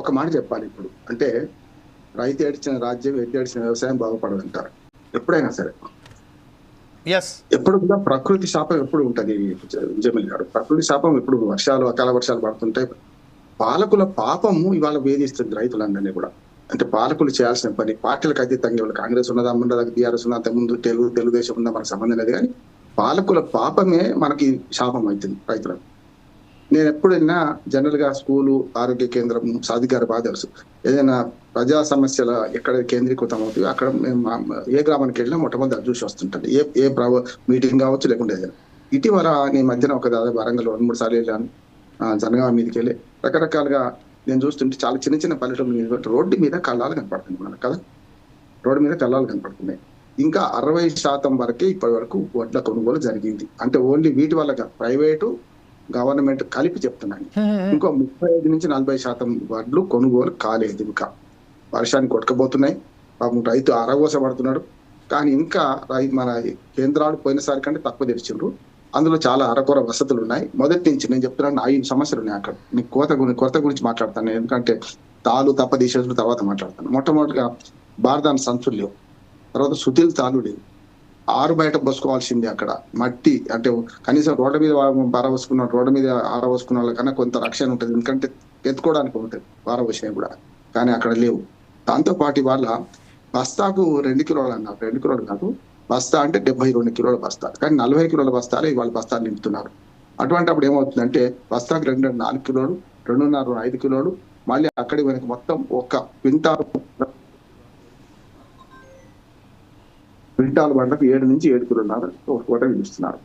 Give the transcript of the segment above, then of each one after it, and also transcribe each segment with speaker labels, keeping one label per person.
Speaker 1: ఒక మాట చెప్పాలి ఇప్పుడు. అంటే రైతు ఏడ్చిన రాజ్యం ఎత్తి ఏడ్చిన వ్యవసాయం బాగుపడదంటారు. ఎప్పుడైనా సరే. ఎప్పుడు కూడా ప్రకృతి శాపం ఎప్పుడు ఉంటది జమీల్ గారు? ప్రకృతి శాపం ఎప్పుడు వర్షాలు అకాల వర్షాలు పడుతుంటాయి పాలకుల పాపము ఇవాళ వేధిస్తుంది రైతులందరినీ కూడా. అంటే పాలకులు చేయాల్సిన పని పార్టీలకు అతీతంగా ఇవాళ కాంగ్రెస్ ఉన్నదా ఉన్నదా బీఆర్ఎస్ ఉన్నదా ముందు తెలుగు తెలుగుదేశం ఉందా మనకు సంబంధం లేదు కానీ పాలకుల పాపమే మనకి శాపం అవుతుంది రైతులకు. నేను ఎప్పుడైనా జనరల్గా స్కూలు ఆరోగ్య కేంద్రం సాధికార బాగా తెలుసు. ఏదైనా ప్రజా సమస్యల ఎక్కడ కేంద్రీకృతం అవుతాయో అక్కడ మేము మా- ఏ గ్రామానికి వెళ్ళినా మొట్టమొదటి అది చూసి వస్తుంటాను ఏ ఏ ప్రభు మీటింగ్ కావచ్చు లేకుండా ఏదైనా. ఇటీవల నేను మధ్యన ఒక దాదాపు వరంగల్ రెండు మూడు సార్లు వెళ్ళాను. జనగామ మీదకి వెళ్ళి రకరకాలుగా నేను చూస్తుంటే చాలా చిన్న చిన్న పల్లెటూరు మీద రోడ్డు మీద కళ్ళాలు కనపడుతుంది మనకు కదా? రోడ్డు మీద కళ్ళాలు కనపడుతున్నాయి. ఇంకా అరవై శాతం వరకే ఇప్పటి వరకు వడ్ల కొనుగోలు జరిగింది. అంటే ఓన్లీ వీటి వల్ల ప్రైవేటు గవర్నమెంట్ కలిపి చెప్తున్నాను. ఇంకో ముప్పై ఐదు నుంచి నలభై శాతం వడ్లు కొనుగోలు కాలేదు ఇంకా. వర్షానికి కొట్టుకపోతున్నాయి. పాపం రైతు అరగోసపడుతున్నాడు కానీ ఇంకా మన కేంద్రాలు పోయినసారి కంటే తక్కువ తెరిచిండ్రు. అందులో చాలా అరకొర వసతులు ఉన్నాయి మొదటి నుంచి నేను చెప్తున్నాను ఐదు సమస్యలు ఉన్నాయి అక్కడ. మీకు కోత గురించి కొరత గురించి మాట్లాడతాను. నేను. ఎందుకంటే తాలు తప్ప తీసేసిన తర్వాత మాట్లాడతాను. మొట్టమొదటిగా బారదాని సంచులు లేవు. తర్వాత సుతిల్ తాలు లేవు. ఆరు బయట పోసుకోవాల్సింది అక్కడ. మట్టి అంటే కనీసం రోడ్డు మీద పారవసుకున్న రోడ్డు మీద ఆరవసుకున్న వాళ్ళకన్నా కొంత రక్షణ ఉంటుంది. ఎందుకంటే ఎత్తుకోవడానికి ఉంటుంది పారవసినవి కూడా. కానీ అక్కడ లేవు. దాంతో పాటు వాళ్ళ బస్తాకు రెండు కిలోలు అన్నారు. రెండు కిలోలు కాదు. బస్తా అంటే డెబ్బై రెండు కిలోల బస్తా. కానీ నలభై కిలోల బస్తాలు ఇవాళ బస్తాలు నింపుతున్నారు. అటువంటి అప్పుడు ఏమవుతుందంటే బస్తాకు రెండు రెండు నాలుగు కిలోలు రెండున్నర ఐదు కిలోలు మళ్ళీ అక్కడి వెనక మొత్తం ఒక క్వింటాలు క్వింటాల్ పంటకు ఏడు నుంచి ఏడు ఒక పూట విధిస్తున్నారు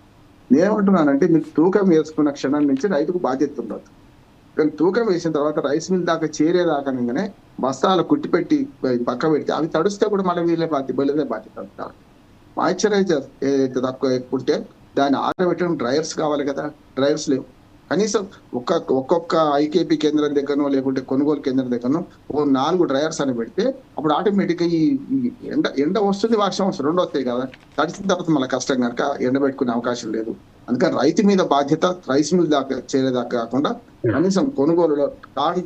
Speaker 1: నేనేమంటున్నానంటే మీకు తూకం వేసుకున్న క్షణం నుంచి రైతుకు బాధ్యత ఉండదు. కానీ తూకం వేసిన తర్వాత రైస్ మిల్ దాకా చేరేదాకానే బస్తాలు కుట్టిపెట్టి పక్క పెడితే అవి తడిస్తే కూడా మళ్ళీ వీళ్ళే బాధ్యత వీళ్ళదే బాధ్యత ఉంటారు మాయిశ్చరైజర్ ఏదైతే తక్కువ ఎక్కుంటే దాన్ని ఆరబెట్టడం డ్రైయర్స్ కావాలి కదా. డ్రైయర్స్ లేవు. కనీసం ఒక్క ఒక్కొక్క ఐకేపీ కేంద్రం దగ్గరనో లేకుంటే కొనుగోలు కేంద్రం దగ్గరనో ఓ నాలుగు డ్రైవర్స్ అని పెడితే అప్పుడు ఆటోమేటిక్గా ఈ ఎండ ఎండ వస్తుంది వర్షం వస్తుంది రెండు వస్తాయి కదా. తడిచిన తర్వాత మళ్ళీ కష్టం కనుక ఎండ పెట్టుకునే అవకాశం లేదు. అందుకని రైతు మీద బాధ్యత రైస్ మిల్ దాకా చేరేదాకా కాకుండా కనీసం కొనుగోలులో